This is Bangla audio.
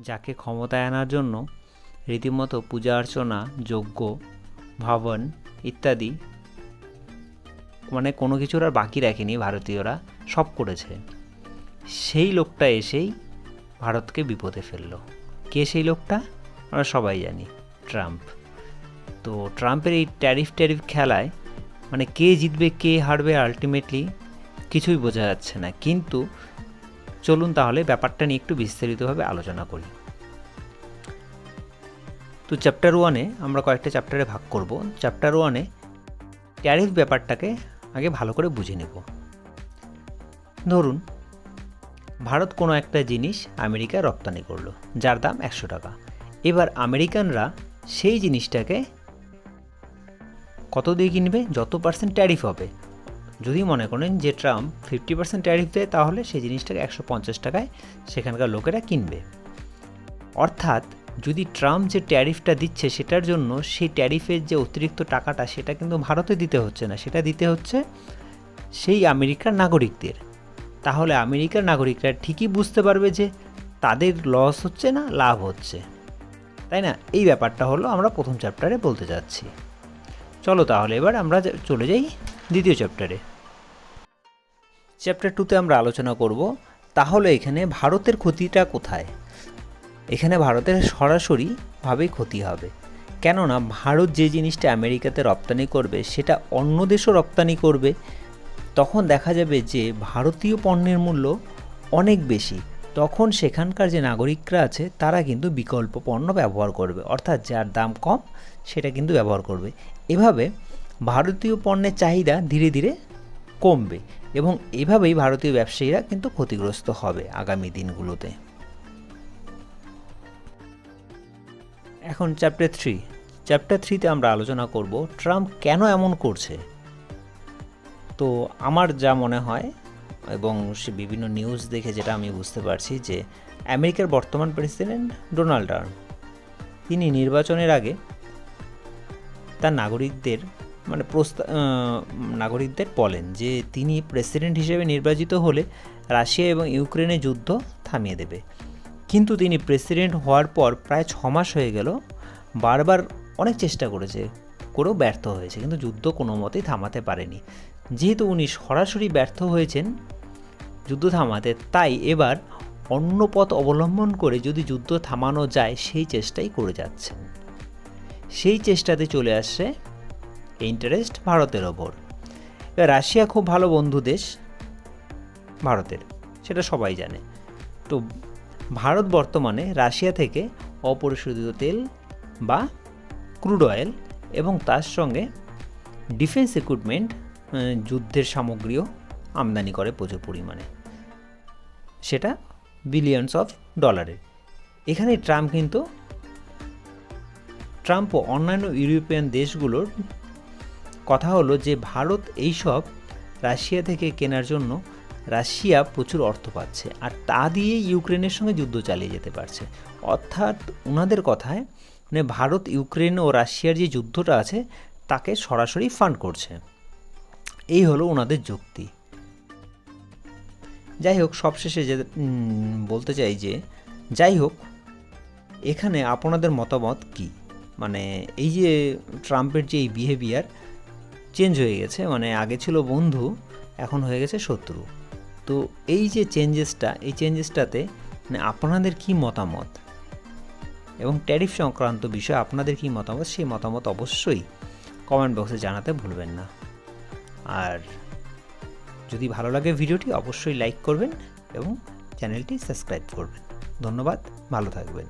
যাকে ক্ষমতায় আনার জন্য রীতিমতো পূজা অর্চনা, যজ্ঞ, ভবন ইত্যাদি মানে কোনো কিছুর আর বাকি রাখেনি ভারতীয়রা, সব করেছে। সেই লোকটা এসেই ভারতকে বিপদে ফেলল। কে সেই লোকটা? আমরা সবাই জানি, ট্রাম্প। তো ট্রাম্পের এই ট্যারিফ ট্যারিফ খেলায় মানে কে জিতবে, কে হারবে আলটিমেটলি কিছুই বোঝা যাচ্ছে না। কিন্তু চলুন তাহলে ব্যাপারটা নিয়ে একটু বিস্তারিতভাবে আলোচনা করি। তো চ্যাপ্টার ওয়ানে আমরা কয়েকটা চ্যাপ্টারে ভাগ করব। চ্যাপ্টার ওয়ানে ট্যারিফ ব্যাপারটাকে আগে ভালো করে বুঝে নেব। ধরুন, ভারত কোনো একটা জিনিস আমেরিকায় রপ্তানি করল, যার দাম একশো টাকা। এবার আমেরিকানরা সেই জিনিসটাকে কত দিয়ে কিনবে? যত পার্সেন্ট ট্যারিফ হবে। যদি মনে করেন যে ট্রাম্প ফিফটি পার্সেন্ট ট্যারিফ দেয়, তাহলে সেই জিনিসটাকে একশো পঞ্চাশ টাকায় সেখানকার লোকেরা কিনবে। অর্থাৎ যদি ট্রাম্প যে ট্যারিফটা দিচ্ছে সেটার জন্য সেই ট্যারিফের যে অতিরিক্ত টাকাটা সেটা কিন্তু ভারতে দিতে হচ্ছে না। সেটা দিতে হচ্ছে সেই আমেরিকার নাগরিকদের। তাহলে আমেরিকার নাগরিকরা ঠিকই বুঝতে পারবে যে তাদের লস হচ্ছে না, লাভ হচ্ছে। তাই না? এই ব্যাপারটা হলো আমরা প্রথম চ্যাপ্টারে বলতে যাচ্ছি। চলো তাহলে এবার আমরা চলে যাই দ্বিতীয় চ্যাপ্টারে চ্যাপ্টার টুতে আমরা আলোচনা করব, তাহলে এখানে ভারতের ক্ষতিটা কোথায়? এখানে ভারতের সরাসরিভাবেই ক্ষতি হবে। কেননা ভারত যে জিনিসটা আমেরিকাতে রপ্তানি করবে, সেটা অন্য দেশও রপ্তানি করবে। তখন দেখা যাবে যে ভারতীয় পণ্যের মূল্য অনেক বেশি। তখন সেখানকার যে নাগরিকরা আছে, তারা কিন্তু বিকল্প পণ্য ব্যবহার করবে। অর্থাৎ যার দাম কম, সেটা কিন্তু ব্যবহার করবে। এভাবে ভারতীয় পণ্যের চাহিদা ধীরে ধীরে কমবে। এবং এভাবেই ভারতীয় ব্যবসায়ীরা কিন্তু ক্ষতিগ্রস্ত হবে আগামী দিনগুলোতে। এখন চ্যাপ্টার থ্রি চ্যাপ্টার থ্রিতে আমরা আলোচনা করব ট্রাম্প কেন এমন করছে? তো আমার যা মনে হয় এবং সে বিভিন্ন নিউজ দেখে যেটা আমি বুঝতে পারছি যে আমেরিকার বর্তমান প্রেসিডেন্ট ডোনাল্ড ট্রাম্প, তিনি নির্বাচনের আগে তার নাগরিকদের মানে প্রস্তা নাগরিকদের বলেন যে তিনি প্রেসিডেন্ট হিসেবে নির্বাচিত হলে রাশিয়া এবং ইউক্রেনে যুদ্ধ থামিয়ে দেবে। কিন্তু তিনি প্রেসিডেন্ট হওয়ার পর প্রায় ছ মাস হয়ে গেল, বারবার অনেক চেষ্টা করেছে, করেও ব্যর্থ হয়েছে, কিন্তু যুদ্ধ কোনো মতেই থামাতে পারেনি। যেহেতু উনি সরাসরি ব্যর্থ হয়েছেন যুদ্ধ থামাতে, তাই এবার অন্য পথ অবলম্বন করে যদি যুদ্ধ থামানো যায়, সেই চেষ্টাই করে যাচ্ছেন। সেই চেষ্টাতে চলে আসছে ইন্টারেস্ট ভারতের ওপর। রাশিয়া খুব ভালো বন্ধু দেশ ভারতের, সেটা সবাই জানে। তো ভারত বর্তমানে রাশিয়া থেকে অপরিশোধিত তেল বা ক্রুড অয়েল এবং তার সঙ্গে ডিফেন্স ইকুইপমেন্ট যুদ্ধের সামগ্রীও আমদানি করে প্রচুর পরিমাণে। সেটা বিলিয়নস অফ ডলারে এখানে ট্রাম্প কিন্তু, ট্রাম্প ও অন্যান্য ইউরোপিয়ান দেশগুলোর কথা হলো যে ভারত এইসব রাশিয়া থেকে কেনার জন্য রাশিয়া প্রচুর অর্থ পাচ্ছে আর তা দিয়ে ইউক্রেনের সঙ্গে যুদ্ধ চালিয়ে যেতে পারছে। অর্থাৎ ওনাদের কথায় মানে ভারত, ইউক্রেন ও রাশিয়ার যে যুদ্ধটা আছে তাকে সরাসরি ফান্ড করছে। এই হলো ওনাদের যুক্তি। যাই হোক, সবশেষে যে বলতে চাই যে, যাই হোক, এখানে আপনাদের মতামত কি? মানে এই যে ট্রাম্পের যে এই বিহেভিয়ার চেঞ্জ হয়ে গেছে মানে আগে ছিল বন্ধু, এখন হয়ে গেছে শত্রু। তো এই যে চেঞ্জেসটা এই চেঞ্জেসটাতে মানে আপনাদের কি মতামত? এবং ট্যারিফ সংক্রান্ত বিষয়ে আপনাদের কি মতামত? সেই মতামত অবশ্যই কমেন্ট বক্সে জানাতে ভুলবেন না। আর যদি ভালো লাগে ভিডিওটি, অবশ্যই লাইক করবেন এবং চ্যানেলটি সাবস্ক্রাইব করবেন। ধন্যবাদ, ভালো থাকবেন।